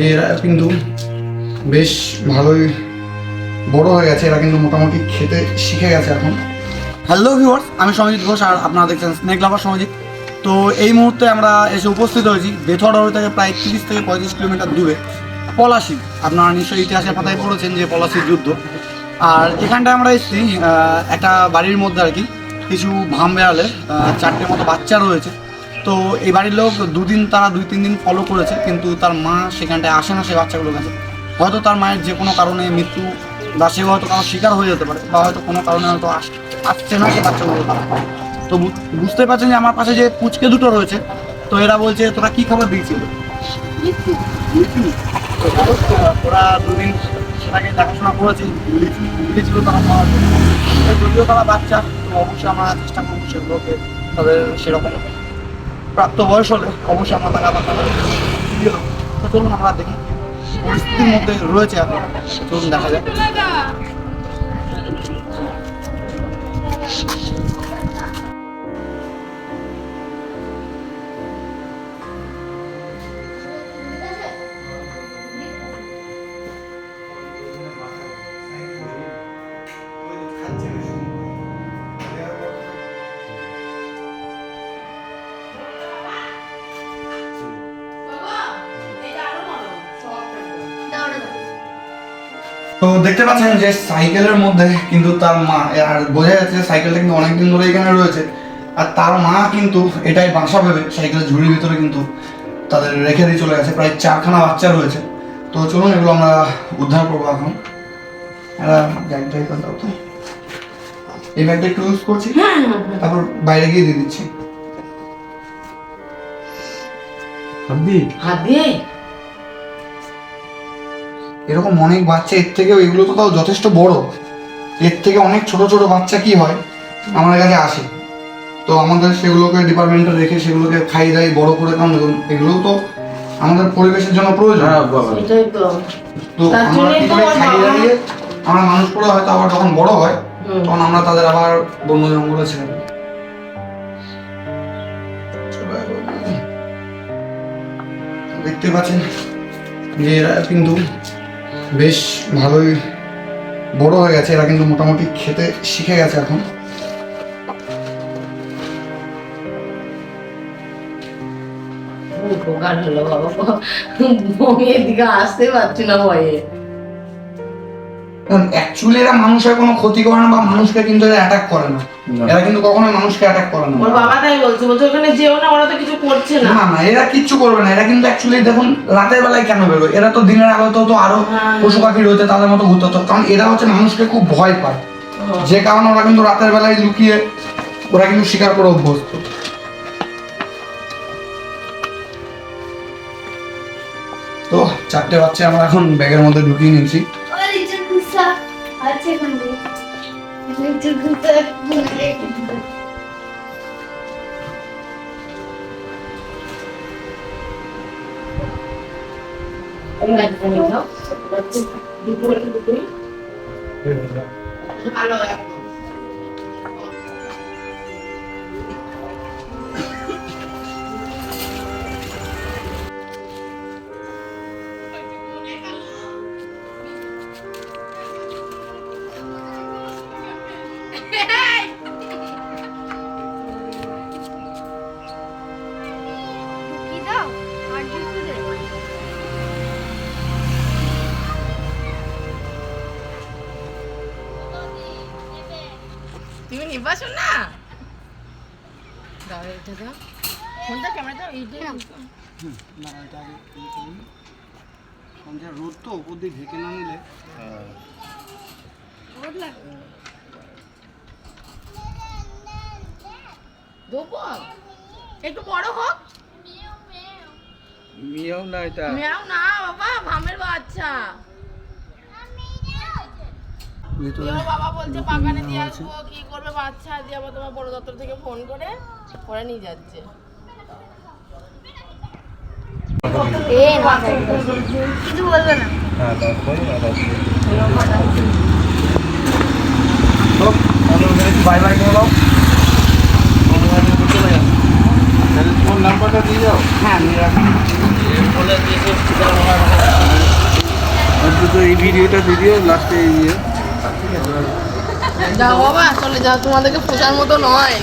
এরা কিন্তু বেশ ভালোই বড় হয়ে গেছে। এরা কিন্তু মোটামুটি খেতে শিখে গেছে এখন। হ্যালো ভিউয়ার্স আমি সমিজিৎ ঘোষ আর আপনারা দেখছেন স্নেক লাভার সমিজিৎ তো এই মুহূর্তে আমরা এসে উপস্থিত হয়েছি বেথুয়া ডবর থেকে প্রায় তিরিশ থেকে পঁয়ত্রিশ কিলোমিটার দূরে, পলাশি। আপনারা নিশ্চয়ই ইতিহাসের পাতায় পড়েছেন যে পলাশির যুদ্ধ। আর এখানটায় আমরা এসেছি একটা বাড়ির মধ্যে আর কি। কিছু ভাম বেড়ালে চারটে মতো বাচ্চা রয়েছে। তো এই বাড়ির লোক দুদিন তারা দুই, তিন দিন ফলো করেছে, কিন্তু তার মা সেখানটায় আসে না সে বাচ্চাগুলোর কাছে। হয়তো তার মায়ের যে কোনো কারণে মৃত্যু বা সে হয়তো কারও শিকার হয়ে যেতে পারে বা হয়তো কোনো কারণে হয়তো আস- আসছে না সে বাচ্চাগুলো তো বুঝতে পারছেন যে আমার পাশে যে পুচকে দুটো রয়েছে, তো এরা বলছে, তোরা কি খাবার দিয়েছিল ওরা দুদিন সেটাকে দেখাশোনা করেছে তারা। যদিও তারা বাচ্চা, তো অবশ্যই আমরা চেষ্টা করব সেগুলোকে তাদের সেরকম প্রাপ্ত বয়স হলে অবশ্যই আমরা তাকে আবার তারা চলুন আমরা দেখি, পরিস্থিতির মধ্যে রয়েছে এখন। চলুন দেখা যায় তো দেখতে পাচ্ছেন যে সাইকেলের মধ্যে কিন্তু তার মা আর বোঝা যাচ্ছে সাইকেলটা কিন্তু অনেকদিন ধরে এখানে রয়েছে। আর তার মা কিন্তু এটাই বাসা ভেবে সাইকেলের ঝুড়ির ভিতরে কিন্তু তাদের রেখে দিয়ে চলে গেছে। প্রায় চারখানা বাচ্চা রয়েছে। তো চলুন এগুলো আমরা উদ্ধার করব এখন। এই ব্যাগটা একটু ইউজ করছি। তারপর বাইরে গিয়ে দিয়ে দিচ্ছি। হাত দিয়ে এরকম অনেক বাচ্চা এর থেকেও এগুলো তো তাও যথেষ্ট বড়। এর থেকে অনেক ছোট ছোট বাচ্চা কি হয়? আমার কাছে আসে। তো আমাদের সেগুলোকে ডিপার্টমেন্টে রেখে সেগুলোকে খাইয়ে দাই বড় করে কারণ দেখুন এগুলোও তো আমাদের পরিবেশের জন্য প্রয়োজন। তো। তো আমরা জন্যই কি তো করে ওর খাইয়ে বাবা- দাঁড়িয়ে আমরা মানুষ হয়তো আবার যখন বড় হয় তখন আমরা তাদের আবার বন্য জঙ্গলে ছেড়ে দিই। দেখতে পাচ্ছেন যে এরা কিন্তু বেশ ভালোই বড় হয়ে গেছে। এরা কিন্তু মোটামুটি খেতে শিখে গেছে এখন। উপকার হলো বাবা। বমির দিকে আসতে পারছি না ভয়ে। অ্যাকচুয়ালি এরা মানুষের কোনো ক্ষতি করে না বা মানুষকে কিন্তু এরা অ্যাটাক করে না। এরা কিন্তু কখনোই মানুষকে অ্যাটাক করে না। ওর বাবা তাই বলছে বলছে ওখানে যেও না ওরা তো কিছু করছে না। না না এরা কিচ্ছু করবে না। এরা কিন্তু অ্যাকচুয়ালি দেখুন রাতের বেলায় কেন বেরোয়? এরা তো দিনের আলোতে তো আরও হ্যাঁ। পশু পাখি রয়েছে তাদের মতো ঘুরতে হতো। কারণ এরা হচ্ছে মানুষকে খুব ভয় পায়। যে কারণে ওরা কিন্তু রাতের বেলায় লুকিয়ে ওরা কিন্তু শিকার করে অভ্যস্ত। তো চারটে বাচ্চা আমরা এখন ব্যাগের মধ্যে ঢুকিয়ে নিয়েছি। লিচুর কুসা আছে এখানে লিচুর কুসা তুমি গাড়িতে নিয়ে যাও দুপুরে দুপুরে ভালো তুমি নিবাসো না? দাও এটা দাও। ফোনটা ক্যামেরা দাও? এইটাই না এটা আগে রোদ তো উপর দিয়ে ঢেকে না নিলে। রোদ লাগে দেবো একটু বড় হোক। মিয়াও না এটা। মেয়াও না বাবা ভামের বাচ্চা। ভিতরে বাবা বলছে বাগানে দিয়ে আসব কি করবে বাচ্চা? দিয়ে আবার তোমার বড় দপ্তর থেকে ফোন করে করে নিয়ে যাচ্ছে। এ না কিছু বলবে না। তারপরে তো তাহলে বাই বাই করে দাও। ফোন নাম্বারটা দিয়ে যাও হ্যাঁ এই ভিডিওটা ভিডিও লাস্টে এই ইয়ে। যাও বাবা চলে যাও তোমাদেরকে পোষার মতো নয়।